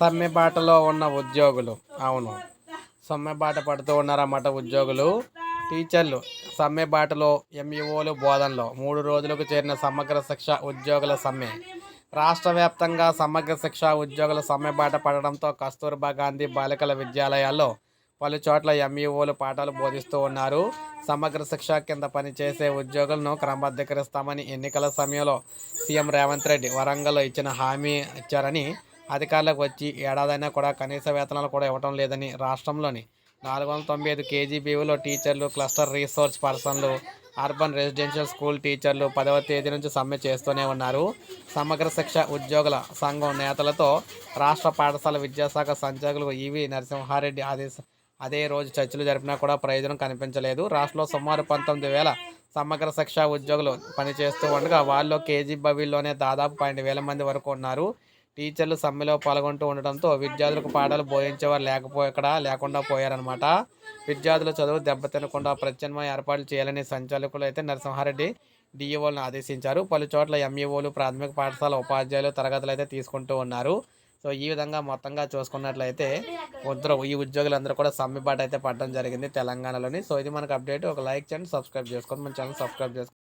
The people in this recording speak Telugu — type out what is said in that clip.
సమ్మె బాటలో ఉన్న ఉద్యోగులు. అవును. సమ్మె బాట పడుతూ ఉన్నారన్నమాట ఉద్యోగులు. టీచర్లు సమ్మె బాటలో ఎంఈఓలు బోధనలో మూడు రోజులకు చేరిన సమగ్ర శిక్ష ఉద్యోగుల సమ్మె. రాష్ట్ర వ్యాప్తంగా సమగ్ర శిక్ష ఉద్యోగుల సమ్మె బాట పడడంతో కస్తూర్బా గాంధీ బాలికల విద్యాలయాల్లో పలు చోట్ల ఎంఈఓలు పాఠాలు బోధిస్తూ ఉన్నారు. సమగ్ర శిక్ష కింద పనిచేసే ఉద్యోగులను క్రమబద్ధీకరిస్తామని ఎన్నికల సమయంలో సీఎం రేవంత్ రెడ్డి వరంగల్లో ఇచ్చిన హామీ ఇచ్చారని అధికారులకు వచ్చి ఏడాదైనా కూడా కనీస వేతనాలు కూడా ఇవ్వటం లేదని రాష్ట్రంలోని నాలుగు వందల తొంభై ఐదు కేజీబీవీలో టీచర్లు క్లస్టర్ రీసోర్స్ పర్సన్లు అర్బన్ రెసిడెన్షియల్ స్కూల్ టీచర్లు పదవ తేదీ నుంచి సమ్మె చేస్తూనే ఉన్నారు. సమగ్ర శిక్ష ఉద్యోగుల సంఘం నేతలతో రాష్ట్ర పాఠశాల విద్యాశాఖ సంచాలకులు ఈవి నరసింహారెడ్డి ఆదేశ అదే రోజు చర్చలు జరిపినా కూడా ప్రయోజనం కనిపించలేదు. రాష్ట్రంలో సుమారు పంతొమ్మిది వేల సమగ్ర శిక్ష ఉద్యోగులు పనిచేస్తూ ఉండగా వాళ్ళు కేజీ బవిలోనే దాదాపు పన్నెండు వేల మంది వరకు ఉన్నారు. టీచర్లు సమ్మెలో పాల్గొంటూ ఉండటంతో విద్యార్థులకు పాఠాలు బోధించేవారు లేకపో ఇక్కడ లేకుండా పోయారనమాట విద్యార్థుల చదువు దెబ్బతినకుండా ప్రత్యామ్నాయ ఏర్పాట్లు చేయాలని సంచాలకులు అయితే నరసింహారెడ్డి డిఈఓలను ఆదేశించారు. పలు చోట్ల ఎంఈఓలు ప్రాథమిక పాఠశాల ఉపాధ్యాయులు తరగతులు అయితే తీసుకుంటూ ఉన్నారు. సో ఈ విధంగా మొత్తంగా చూసుకున్నట్లయితే ఉద్దరు ఈ ఉద్యోగులందరూ కూడా సమ్మెబాటు అయితే పడడం జరిగింది తెలంగాణలోని. సో ఇది మనకు అప్డేట్. ఒక లైక్ చేయండి సబ్స్క్రైబ్ చేసుకోండి. మన ఛానల్ సబ్స్క్రైబ్ చేసుకోండి.